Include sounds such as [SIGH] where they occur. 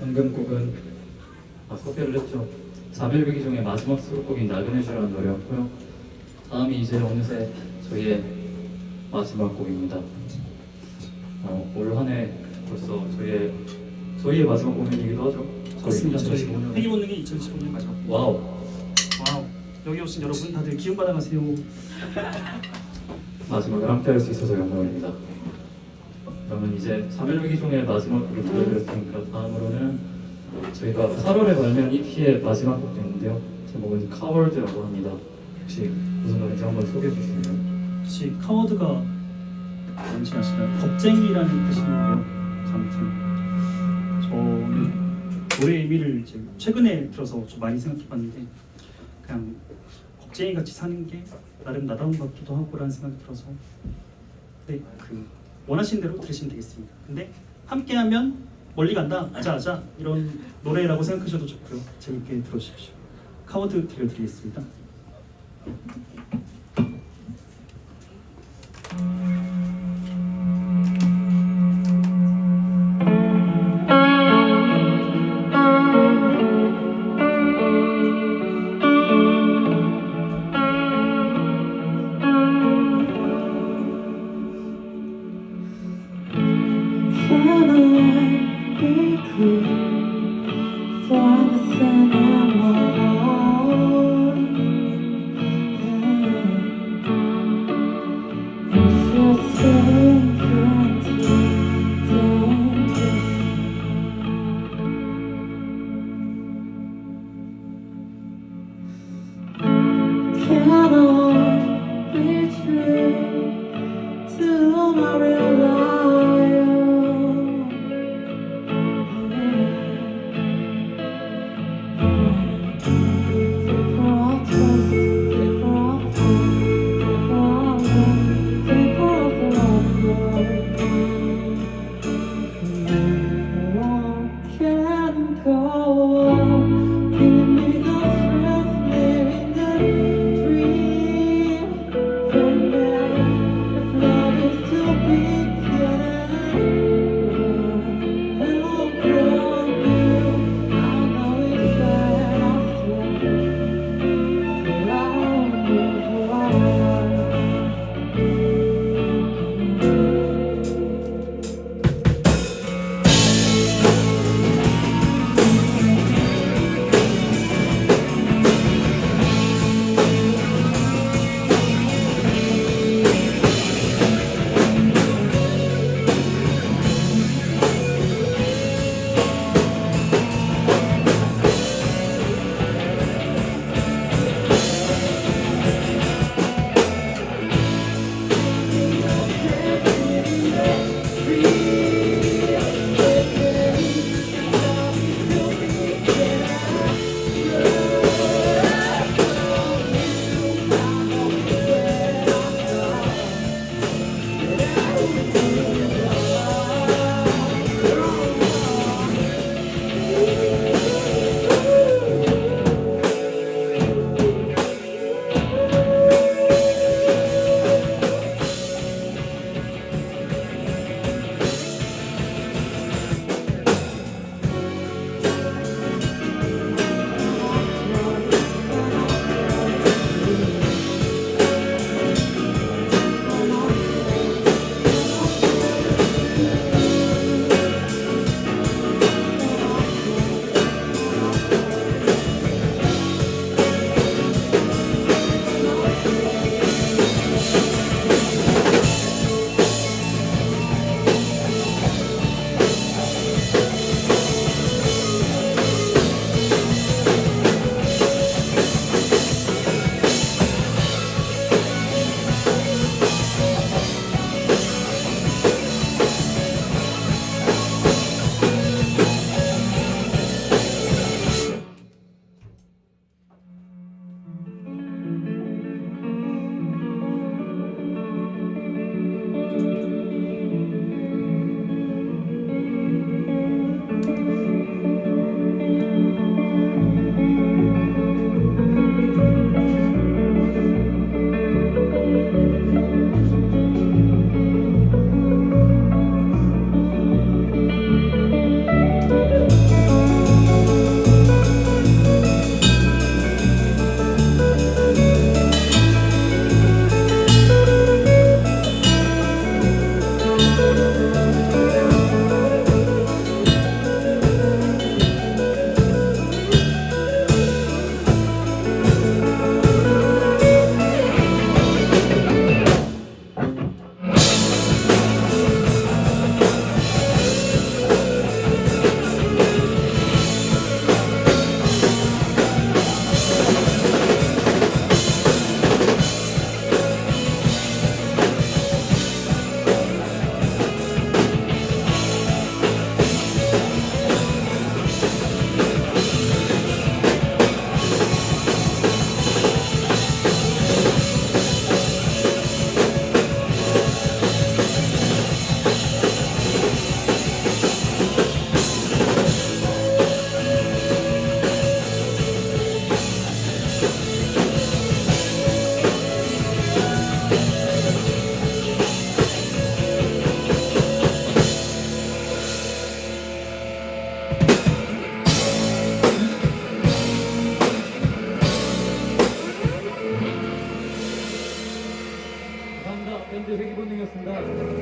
방금 곡은 아, 소개를 했죠. 자별비기 중에 마지막 수록곡인 나그네주라는 노래였고요. 다음이 이제 어느새 저희의 마지막 곡입니다. 어, 올 한 해 벌써 저희의 저희의 마지막 공연이기도 하죠. 그렇습니다. 저희 2015년. 회기 본능이 2015년 마지막. 와우. 와우. 여기 오신 여러분 다들 기운 받아가세요. [LAUGHS] 마지막을 함께 할 수 있어서 영광입니다. 그러면 이제 3일위기 중에 마지막 곡을 들려드렸으니까 다음으로는 저희가 8월에 발매한 EP의 마지막 곡도 있는데요. 제목은 카월드라고 합니다. 혹시 무슨 노래인지 한번 소개해 주시면 혹시 카워드가 뭔지 아시나요? 겁쟁이라는 뜻인데요. 아무튼 저는 노래 의미를 이제 최근에 들어서 좀 많이 생각해봤는데 그냥 겁쟁이 같이 사는 게 나름 나다운 것 같기도 하고라는 생각이 들어서 네, 그 원하시는 대로 들으시면 되겠습니다. 근데 함께하면 멀리 간다, 아자 아자 이런 노래라고 생각하셔도 좋고요. 재밌게 들어주십시오. 카워드 들려드리겠습니다. Just stay right here. সুন্দর